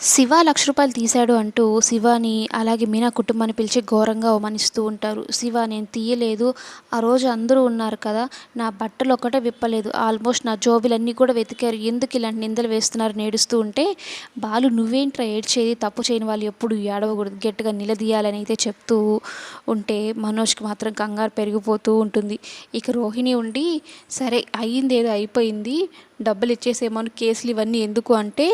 శివ లక్ష రూపాయలు తీశాడు అంటూ శివాని అలాగే మీనా కుటుంబాన్ని పిలిచి ఘోరంగా అవమానిస్తూ ఉంటారు. శివ నేను తీయలేదు. ఆ రోజు అందరూ ఉన్నారు కదా. నా బట్టలు ఒక్కటే విప్పలేదు. ఆల్మోస్ట్ నా జోబులన్నీ కూడా వెతికారు. ఎందుకు ఇలాంటి నిందలు వేస్తున్నారు? నేడుస్తూ ఉంటే బాలు నువ్వేంట్రా ఏడ్చేది? తప్పు చేయని వాళ్ళు ఎప్పుడు ఏడవకూడదు. గట్టిగా నిలదీయాలని అయితే చెప్తూ ఉంటే మనోజ్కి మాత్రం కంగారు పెరిగిపోతూ ఉంటుంది. ఇక రోహిణి ఉండి సరే అయ్యింది ఏదో అయిపోయింది. డబ్బులు ఇచ్చేసేమో కేసులు ఇవన్నీ ఎందుకు? అంటే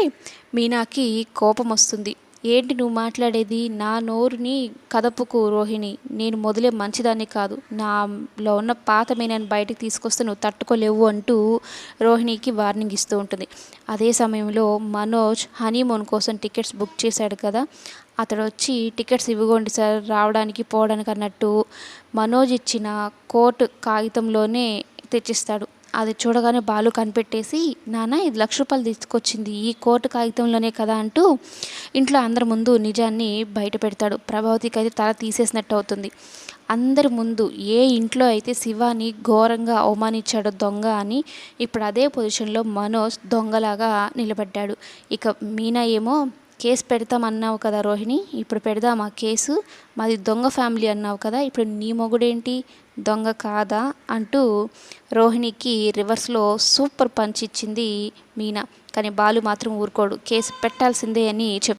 మీనాకి కోపం వస్తుంది ఏంటి నువ్వు మాట్లాడేది? నా నోరుని కదపుకు రోహిణి. నేను మొదలే మంచిదాన్ని కాదు. నాలో ఉన్న పాతమే నేను బయటకు తీసుకొస్తే నువ్వు తట్టుకోలేవు అంటూ రోహిణికి వార్నింగ్ ఇస్తూ ఉంటుంది. అదే సమయంలో మనోజ్ హనీమూన్ కోసం టికెట్స్ బుక్ చేశాడు కదా? అతడు వచ్చి టికెట్స్ ఇవ్వగోండి సార్ రావడానికి పోవడానికి అన్నట్టు మనోజ్ ఇచ్చిన కోర్టు కాగితంలోనే తెచ్చిస్తాడు. అది చూడగానే బాలు కనిపెట్టేసి నాన్న ఇది లక్ష రూపాయలు తీసుకొచ్చింది. ఈ కోర్టు కాగితంలోనే కదా అంటూ ఇంట్లో అందరి ముందు నిజాన్ని బయట పెడతాడు. ప్రభావతికి అయితే తల తీసేసినట్టు అవుతుంది. అందరి ముందు ఏ ఇంట్లో అయితే శివాని ఘోరంగా అవమానించాడో దొంగ అని ఇప్పుడు అదే పొజిషన్లో మనోజ్ దొంగలాగా నిలబడ్డాడు. ఇక మీనా ఏమో కేసు పెడతామన్నావు కదా రోహిణి ఇప్పుడు పెడదామా కేసు? మాది దొంగ ఫ్యామిలీ అన్నావు కదా ఇప్పుడు నీ మొగుడేంటి? దొంగ కాదా? అంటూ రోహిణికి రివర్స్లో సూపర్ పంచ్ ఇచ్చింది మీనా. కానీ బాలు మాత్రం ఊరుకోడు కేసు పెట్టాల్సిందే అని చెప్